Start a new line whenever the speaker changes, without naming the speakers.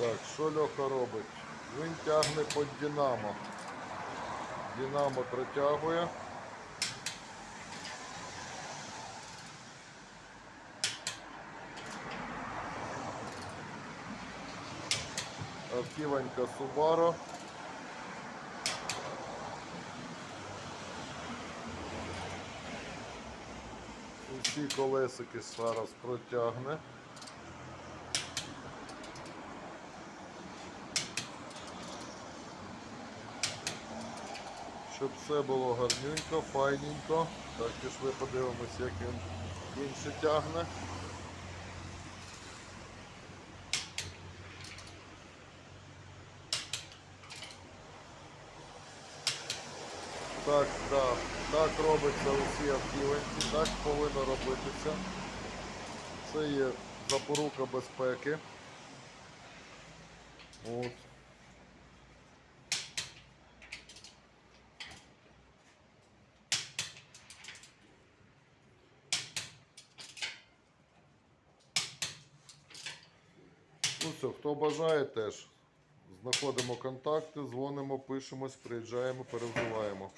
Так, що Льоха робить? Він тягне під Динамо. Динамо протягує. Автівонька Subaru. Усі колесики зараз протягне. Щоб все було гарненько, файненько. Так, пішли подивимось, як він інше тягне. Так, так, так робиться усі автіванці, так повинно робитися. Це є запорука безпеки. От. Ну все, хто бажає теж. Знаходимо контакти, дзвонимо, пишемось, приїжджаємо, перевзуваємо.